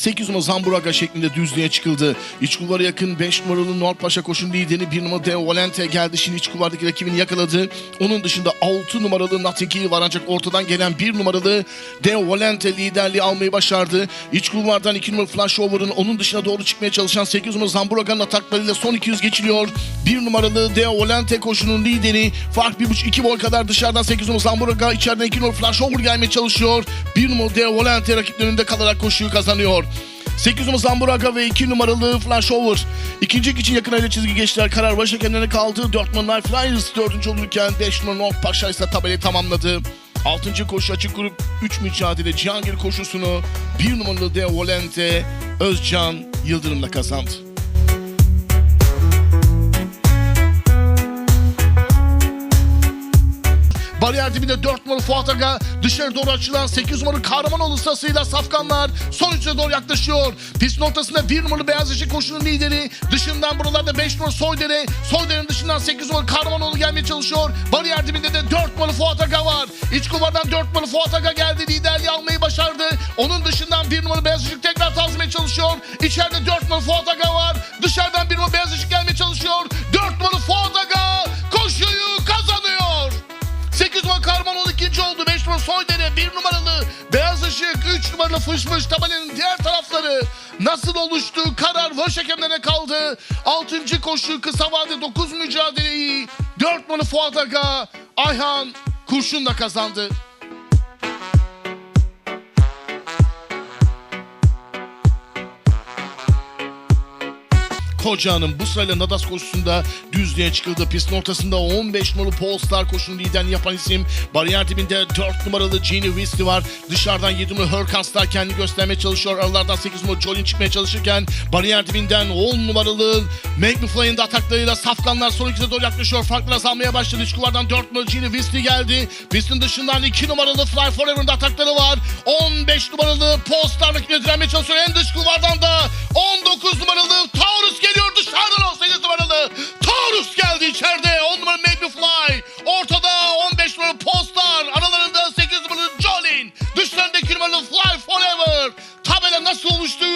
8 numara Zamburaga şeklinde düzlüğe çıkıldı. İç kulvara yakın 5 numaralı Norpaşa koşun lideri 1 numara Deo Valente geldi. Şimdi iç kulvardaki rakibini yakaladı. Onun dışında 6 numaralı Hill var ancak ortadan gelen 1 numaralı Deo Valente liderliği almayı başardı. İç kulvardan 2 numara Flashover'ın onun dışına doğru çıkmaya çalışan 8 numara Zamburaga'nın ataklarıyla son 200 geçiliyor. 1 numaralı Deo Valente koşunun lideri. Fark 1.5-2 boy kadar dışarıdan 8 numara Zamburaga içeriden 2 numara Flashover gelmeye çalışıyor. 1 numara Deo Valente rakiplerinde kalarak koşuyu kazanıyor. 8 numara Zamburaga ve 2 numaralı Flashover. İkinci için yakın aile çizgi geçtiler. Karar başı kendilerine kaldı. 4 numara Life Flyers dördüncü olurken 5 numara North Paşa ise tabelayı tamamladı. 6. koşu açık grup 3 mücadele Cihangir koşusunu 1 numaralı De Volente Özcan Yıldırım'la kazandı. Bariyer dibinde 4 numaralı Fuat Aga dışarı doğru açılan 8 numaralı Kahramanoğlu sırasıyla Safkanlar son üçe doğru yaklaşıyor. Pist noktasında 1 numaralı Beyaz Işık koşunun lideri. Dışından buralarda 5 numaralı Soydere. Soydere'nin dışından 8 numaralı Kahramanoğlu gelmeye çalışıyor. Bariyer dibinde de 4 numaralı Fuat Aga var. İç kulvardan 4 numaralı Fuat Aga geldi. Liderliği almayı başardı. Onun dışından 1 numaralı Beyaz Işık tekrar tazmaya çalışıyor. İçeride 4 numaralı Fuat Aga var. Dışarıdan 5 numaralı Fışmış tabelinin diğer tarafları nasıl oluştu? Karar var hakemlerine kaldı. 6. koşu kısa vade 9 mücadeleyi 4 numaralı Fuat Aga Ayhan Kurşun da kazandı. Koca'nın bu sırayla Nadas koşusunda düzlüğe çıkıldı. Pistin ortasında 15 numaralı Polestar koşunun liderini yapan isim. Bariyer dibinde 4 numaralı Genie Weasley var. Dışarıdan 7 numaralı Hurkanslar kendini göstermeye çalışıyor. Aralardan 8 numaralı Jolin çıkmaya çalışırken bariyer dibinden 10 numaralı McFly'ın da ataklarıyla safkanlar son ikisine doğru yaklaşıyor. Farklar azalmaya başladı. İç kulvardan 4 numaralı Genie Weasley geldi. Pistin dışından 2 numaralı Fly Forever'ın da atakları var. 15 numaralı Polestar rakibine direnmeye çalışıyor. En dış kulvardan da 19 numaralı Taurus geliyor dışarıdan 18 numaralı Taurus geldi içeride 10 numaralı Make Me Fly. Ortada 15 numaralı Polestar aralarında 8 numaralı Jolin dışlarında 2 numaralı Fly Forever. Tabela nasıl oluştu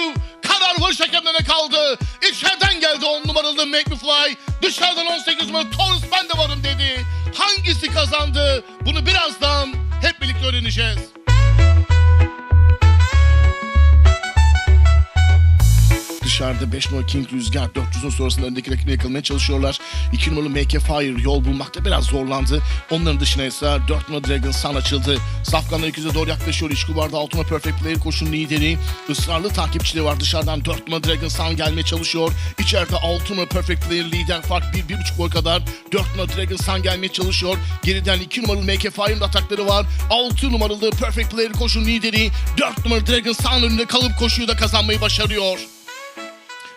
karar varış hakemlerine kaldı. İçeriden geldi 10 numaralı Make Me Fly. Dışarıdan 18 numaralı Taurus ben de varım dedi. Hangisi kazandı? Bunu birazdan hep birlikte öğreneceğiz. Dışarıda 5 numaralı King Rüzgar 400'ün sonrasında öndeki rakibini yakalamaya çalışıyorlar. 2 numaralı Make a Fire yol bulmakta biraz zorlandı. Onların dışına ise 4 numaralı Dragon Sun açıldı. Safkanlar 200'e doğru yaklaşıyor. 6 numaralı Perfect Player koşunun lideri. Israrlı takipçileri var. Dışarıdan 4 numaralı Dragon Sun gelmeye çalışıyor. İçeride 6 numaralı Perfect Player lider. Fark 1-1,5 boy kadar. 4 numaralı Dragon Sun gelmeye çalışıyor. Geriden 2 numaralı Make a Fire'ın atakları var. 6 numaralı Perfect Player koşunun lideri. 4 numaralı Dragon Sun önünde kalıp koşuyu da kazanmayı başarıyor.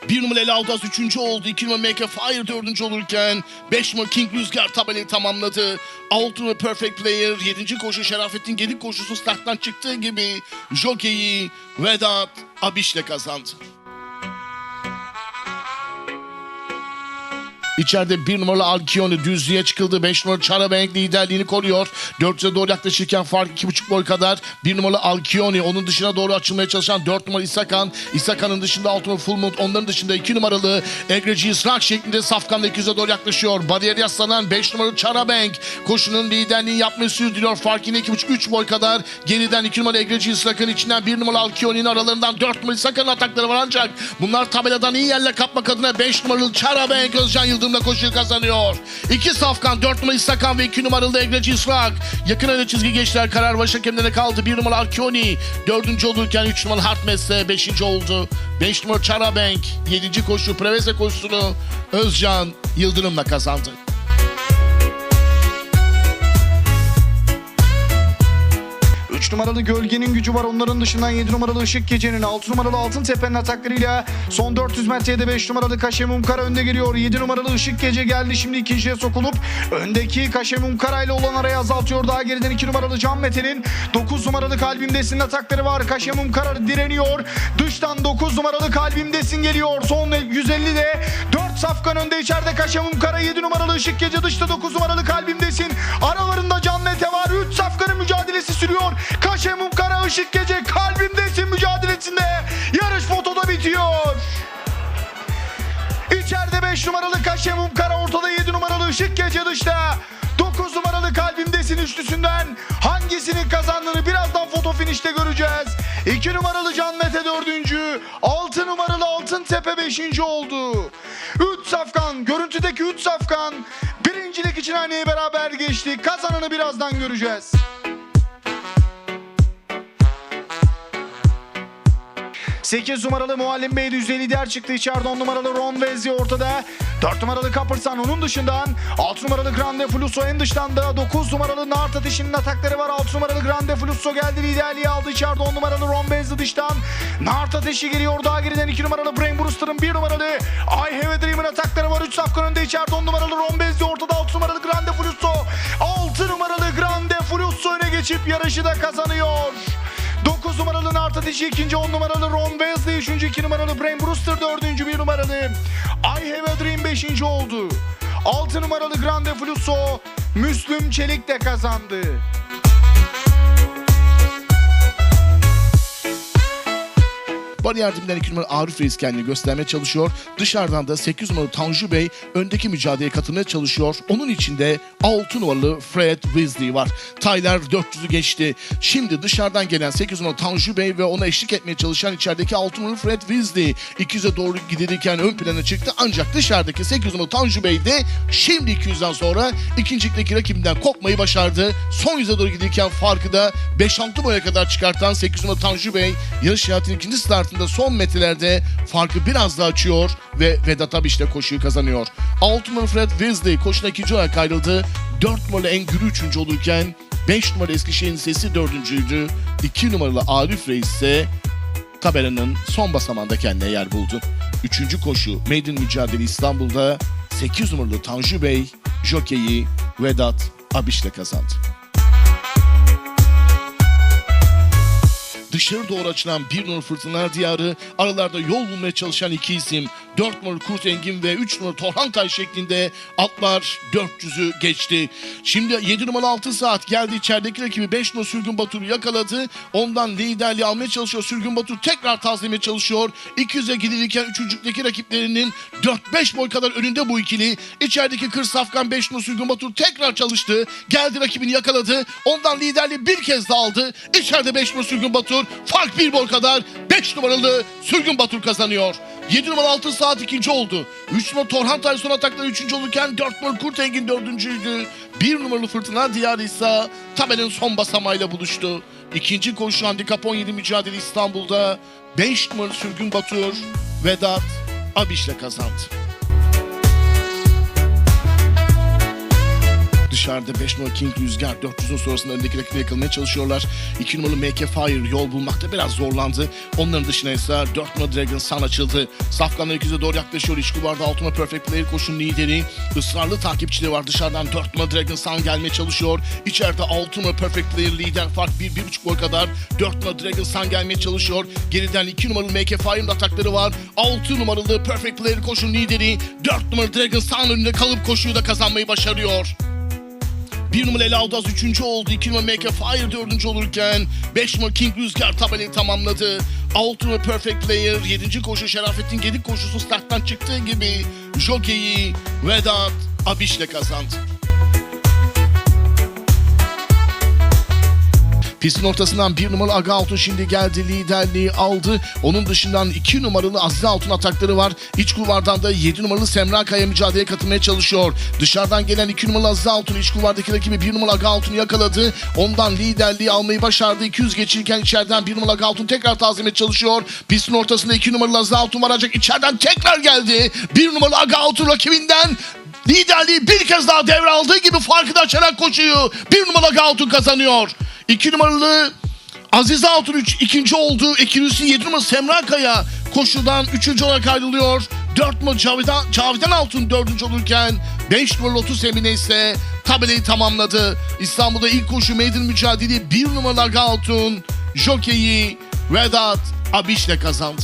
Bir numaralı El Aldaz üçüncü oldu. İki numaralı Make a Fire dördüncü olurken beş numaralı King Rüzgar tabelayı tamamladı. Altı numaralı Perfect Player yedinci koşu Şerafettin Gedik koşusu starttan çıktığı gibi jokeyi Vedat Abiş'le kazandı. İçeride bir numaralı Alkione düzlüğe çıkıldı. 5 numaralı Çarabank liderliğini koruyor. 400'e doğru yaklaşırken fark 2,5 boy kadar. Bir numaralı Alkione onun dışına doğru açılmaya çalışan 4 numaralı İsakan. İsakan'ın dışında 6 numaralı Full. Onların dışında 2 numaralı Egreci Israk şeklinde Safkan'da 200'e doğru yaklaşıyor. Bariyeri yaslanan 5 numaralı Çarabank. Koşunun liderliğini yapmayı sürdürüyor. Fark yine 2,5-3 boy kadar. Geriden 2 numaralı Egreci Israk'ın içinden 1 numaralı Alkione'nin aralarından 4 numaralı İsakan'ın atakları var ancak bunlar tabeladan iyi yerle kapmak adına 5 numaralı Çarabank Özcan Yıldırım'la koşuyu kazanıyor. İki safkan 4 numaralı İsakan ve 2 numaralı Egreci Israk. Yakın öne çizgi geçtiler. Karar baş hakemlerine kaldı. 1 numaralı Alkioni. 4. olurken 3 numaralı Hartmess ise 5. oldu. 5 numaralı Çarabank. 7. koşu Preveze koşusunu Özcan Yıldırım'la kazandı. 3 numaralı Gölgenin gücü var. Onların dışından 7 numaralı Işık Gece'nin 6 numaralı Altın Tepe'nin ataklarıyla son 400 metrede 5 numaralı Kaşemum Kara önde geliyor. 7 numaralı Işık Gece geldi. Şimdi ikinciye sokulup öndeki Kaşemum Kara ile olan arayı azaltıyor. Daha geriden 2 numaralı Can Mete'nin 9 numaralı Kalbimdesin atakları var. Kaşemum Kara direniyor. Dıştan 9 numaralı Kalbimdesin geliyor. Son 150'de 4 safkan önde içeride Kaşemum Kara 7 numaralı Işık Gece dışta 9 numaralı Kalbimdesin. Aralarında Can Mete Güç Safkanı mücadelesi sürüyor. Kaşemum Kara Işık Gece kalbimdesin mücadelesinde. Yarış fotoda bitiyor. İçeride 5 numaralı Kaşemum Kara ortada 7 numaralı Işık Gece dışta. 9 numaralı kalbimdesin üçlüsünden hangisinin kazandığını birazdan foto finişte göreceğiz. 2 numaralı Can Mete 4. 6 numaralı Altın Tepe 5. oldu. 3 safkan, görüntüdeki 3 safkan birincilik için haneye beraber geçti. Kazananı birazdan göreceğiz. Sekiz numaralı Muallim Bey düzey lider çıktı. İçeride 10 numaralı Ron Vezzi ortada. 4 numaralı Kapırsan onun dışından. 6 numaralı Grande Flusso en dıştan 9 numaralı Nart Ateşi'nin atakları var. 6 numaralı Grande Flusso geldi liderliği aldı. İçeride 10 numaralı Ron Vezzi dıştan. Nart Ateşi geliyor daha geriden 2 numaralı Brain Brewster'ın 1 numaralı I Have a Dream'in atakları var. 3 safkan önde içeride 10 numaralı Ron Vezzi ortada 6 numaralı Grande Flusso. 6 numaralı Grande Flusso öne geçip yarışı da kazanıyor. 9 numaralı Nart Ateşi, ikinci 10 numaralı Ron Wesley, üçüncü 2 numaralı Brain Brewster, dördüncü 1 numaralı I Have a Dream beşinci oldu. 6 numaralı Grande Flusso, Müslüm Çelik de kazandı. Bariyer dibinden 2 numaralı Arif Reis kendini göstermeye çalışıyor. Dışarıdan da 8 numaralı Tanju Bey öndeki mücadeleye katılmaya çalışıyor. Onun içinde 6 numaralı Fred Weasley var. Tyler 400'ü geçti. Şimdi dışarıdan gelen 8 numaralı Tanju Bey ve ona eşlik etmeye çalışan içerideki 6 numaralı Fred Weasley 200'e doğru gidilirken ön plana çıktı. Ancak dışarıdaki 8 numaralı Tanju Bey de şimdi 200'den sonra ikincilikteki rakibinden kopmayı başardı. Son yüze doğru gidilirken farkı da 5-6 boya kadar çıkartan 8 numaralı Tanju Bey yarış hayatının ikinci startında son metrelerde farkı biraz daha açıyor ve Vedat Abiş de koşuyu kazanıyor. 6 numaralı Fred Weasley koşuna ikinci olarak ayrıldı. 4 numaralı Engürü üçüncü olurken 5 numaralı Eskişehir'in sesi dördüncüydü. 2 numaralı Arif Reis ise tabelanın son basamağında kendine yer buldu. Üçüncü koşu Maiden Mücadele İstanbul'da 8 numaralı Tanju Bey, jokeyi Vedat Abiş'le kazandı. Dışarı doğru açılan bir numaralı Fırtınalar Diyarı, aralarda yol bulmaya çalışan iki isim 4 numaralı Kurt Engin ve 3 numaralı Torhan Tay şeklinde atlar 400'ü geçti. Şimdi 7 numaralı 6 saat geldi içerideki rakibi 5 numaralı Sürgün Batur'u yakaladı. Ondan liderliği almaya çalışıyor. Sürgün Batur tekrar tazelemeye çalışıyor. 200'e gidilirken üçüncükteki rakiplerinin 4-5 boy kadar önünde bu ikili. İçerideki Kır Safkan 5 numaralı Sürgün Batur tekrar çalıştı. Geldi rakibini yakaladı. Ondan liderliği bir kez daha aldı. İçeride 5 numaralı Sürgün Batur. Fark bir boy kadar 5 numaralı Sürgün Batur kazanıyor. 7 numaralı 6 saat ikinci oldu. 3 numaralı Torhan Tay son atakları üçüncü olurken 4 numaralı Kurt Engin dördüncüydü. 1 numaralı Fırtına Diyarı ise tabelin son basamağıyla buluştu. İkinci koşu handikap 17 mücadele İstanbul'da 5 numaralı Sürgün Batur Vedat Abiş'le kazandı. Dışarıda 5 numaralı King Rüzgar 400'ün sonrasında öndeki rakibi yakalamaya çalışıyorlar. 2 numaralı Make Fire yol bulmakta biraz zorlandı. Onların dışına ise 4 numaralı Dragon Sun açıldı. Safkanlar 200'e doğru yaklaşıyor. İç kulvarda 6 numaralı Perfect Player koşun lideri. Israrlı takipçileri var. Dışarıdan 4 numaralı Dragon Sun gelmeye çalışıyor. İçeride 6 numaralı Perfect Player lider fark 1-1,5 boy kadar. 4 numaralı Dragon Sun gelmeye çalışıyor. Geriden 2 numaralı Make Fire'ın atakları var. 6 numaralı Perfect Player koşun lideri. 4 numaralı Dragon Sun önünde kalıp koşuyu da kazanmayı başarıyor. Bir numaralı El Aldaz üçüncü oldu. İki numaralı Make a Fire dördüncü olurken beş numaralı King Rüzgar tabelayı tamamladı. Altı numaralı Perfect Player yedinci koşu Şerafettin Gedik koşusu starttan çıktığı gibi Jockey'i Vedat Abiş'le kazandı. Pistin ortasından bir numaralı Aga Altun şimdi geldi liderliği aldı. Onun dışından iki numaralı Azize Altun atakları var. İç kulvardan da 7 numaralı Semra Kaya mücadeleye katılmaya çalışıyor. Dışarıdan gelen iki numaralı Azize Altun iç kulvardaki rakibi bir numaralı Aga Altun'u yakaladı. Ondan liderliği almayı başardı. 200 geçirken içeriden bir numaralı Aga Altun tekrar tazimeye çalışıyor. Pistin ortasında iki numaralı Azize Altun var ancak içeriden tekrar geldi. Bir numaralı Aga Altun rakibinden liderliği bir kez daha devraldığı gibi farkı da açarak koşuyor. Bir numaralı Aga Altun kazanıyor. İki numaralı Azize Altun 3 ikinci oldu. İkincisi 7 numaralı Semra Kaya koşudan üçüncü olarak ayrılıyor. 4 numaralı Cavidan, Cavidan Altun dördüncü olurken 5 numaralı 30 Emine ise tabelayı tamamladı. İstanbul'da ilk koşu meydan mücadeleyi 1 numaralı Aga Altun, jokeyi Vedat Abiş'le kazandı.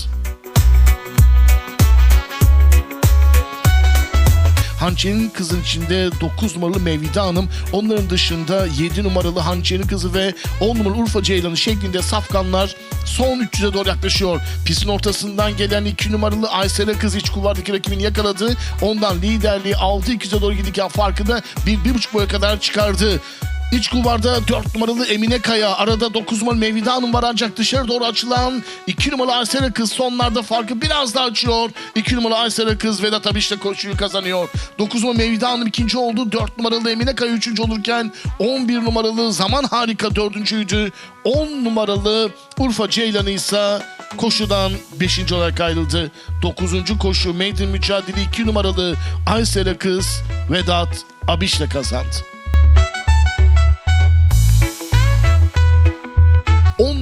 Hançer'in kızın içinde 9 numaralı Mevlide Hanım. Onların dışında 7 numaralı Hançer'in kızı ve 10 numaralı Urfa Ceylanı şeklinde safkanlar son 300'e doğru yaklaşıyor. Pistin ortasından gelen 2 numaralı Aysel kız iç kulvardaki rakibini yakaladı. Ondan liderliği 6-2'ye doğru giderken farkı da 1-1,5 boya kadar çıkardı. İç kulvarda 4 numaralı Emine Kaya, arada 9 numaralı Mevlide Hanım var ancak dışarı doğru açılan 2 numaralı Aysel Kız sonlarda farkı biraz daha açıyor. 2 numaralı Aysel Kız Vedat Abiş de koşuyu kazanıyor. 9 numaralı Mevlide Hanım ikinci oldu. 4 numaralı Emine Kaya üçüncü olurken 11 numaralı Zaman Harika dördüncüydü. 10 numaralı Urfa Ceylanı ise koşudan 5. olarak ayrıldı. 9. koşu Maiden mücadele 2 numaralı Aysel Kız Vedat Abiş'le kazandı.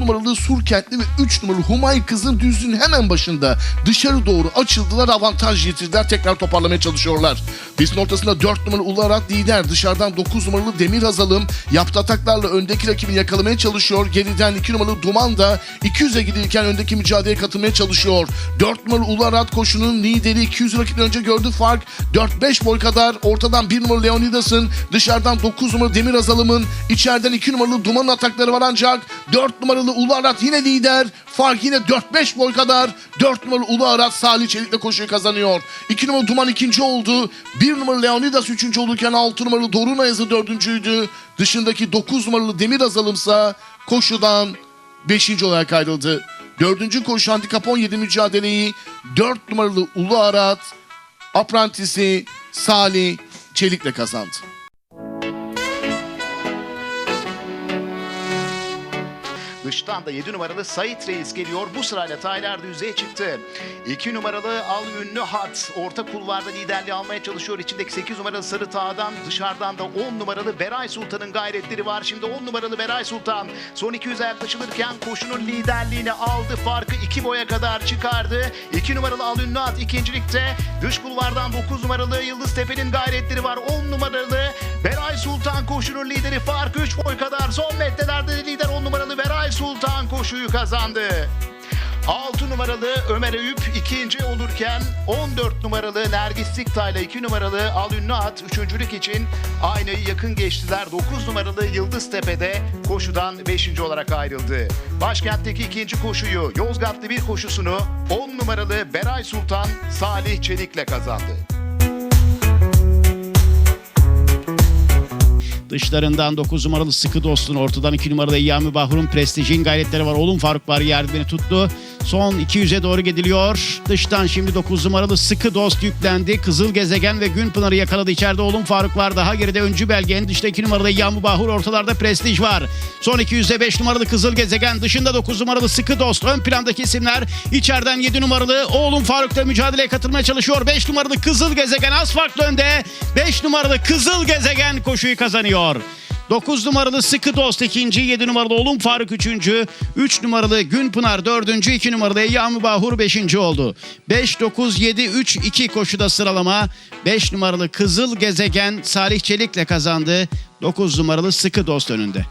Numaralı Surkentli ve 3 numaralı Humay kızın düzlüğün hemen başında dışarı doğru açıldılar avantaj yitirdiler tekrar toparlamaya çalışıyorlar. Pistin ortasında 4 numaralı Ularat lider dışarıdan 9 numaralı Demir Azalım yaptığı ataklarla öndeki rakibini yakalamaya çalışıyor. Geriden 2 numaralı Duman da 200'e gidilirken öndeki mücadeleye katılmaya çalışıyor. 4 numaralı Ularat koşunun lideri 200 rakibini önce gördü fark 4-5 boy kadar ortadan 1 numaralı Leonidas'ın dışarıdan 9 numaralı Demir Azalım'ın içeriden 2 numaralı Duman'ın atakları var ancak 4 numaralı Ulu Arat yine lider. Fark yine 4-5 boy kadar. 4 numaralı Ulu Arat Salih Çelik'le koşuyu kazanıyor. 2 numaralı Duman ikinci oldu. 1 numaralı Leonidas üçüncü olurken 6 numaralı Doruna Yazı dördüncüydü. Dışındaki 9 numaralı Demir Azalımsa koşudan 5. olarak ayrıldı. Dördüncü koşu handikap 17 mücadeleyi 4 numaralı Ulu Arat aprantisi Salih Çelik'le kazandı. Dıştan da 7 numaralı Sait Reis geliyor. Bu sırayla Taylar düzeye çıktı. 2 numaralı Al Ünlü Hat orta kulvarda liderliği almaya çalışıyor. İçindeki 8 numaralı Sarı Tağ'dan dışarıdan da 10 numaralı Beray Sultan'ın gayretleri var. Şimdi 10 numaralı Beray Sultan son 200'e yaklaşılırken koşunun liderliğini aldı. Farkı 2 boya kadar çıkardı. 2 numaralı Al Ünlü Hat ikincilikte. Dış kulvardan 9 numaralı Yıldız Tepe'nin gayretleri var. 10 numaralı Beray Sultan koşunun lideri. Farkı 3 boy kadar. Son metrelerde lider 10 numaralı Beray Sultan koşuyu kazandı. 6 numaralı Ömer Eyüp ikinci olurken 14 numaralı Nergis Siktay ile 2 numaralı Al At üçüncülük için aynayı yakın geçtiler. 9 numaralı Yıldız Tepe'de koşudan 5. olarak ayrıldı. Başkentteki ikinci koşuyu Yozgatlı bir koşusunu 10 numaralı Beray Sultan Salih Çelik'le kazandı. Dışlarından 9 numaralı Sıkı Dost'un ortadan 2 numaralı Eyyami Bahur'un prestijin gayretleri var. Oğlum Faruk var yardımını tuttu. Son 200'e doğru gidiliyor. Dıştan şimdi 9 numaralı Sıkı Dost yüklendi. Kızıl Gezegen ve Günpınar'ı yakaladı. İçeride Oğlum Faruk var. Daha geride Öncü Belge. En dışta 2 numaralı Eyyami Bahur. Ortalarda prestij var. Son 200'e 5 numaralı Kızıl Gezegen. Dışında 9 numaralı Sıkı Dost. Ön plandaki isimler. İçeriden 7 numaralı Oğlum Faruk da mücadeleye katılmaya çalışıyor. 5 numaralı Kızıl Gezegen az farklı önde. 5 numaralı Kızıl Gezegen koşuyu kazanıyor. 9 numaralı Sıkı Dost ikinci, 7 numaralı Olum Faruk üçüncü, 3 numaralı Günpınar dördüncü, 2 numaralı Eyyam Bahur beşinci oldu. 5, 9, 7, 3, 2 koşuda sıralama. 5 numaralı Kızıl Gezegen Salih Çelik'le kazandı. 9 numaralı Sıkı Dost önünde.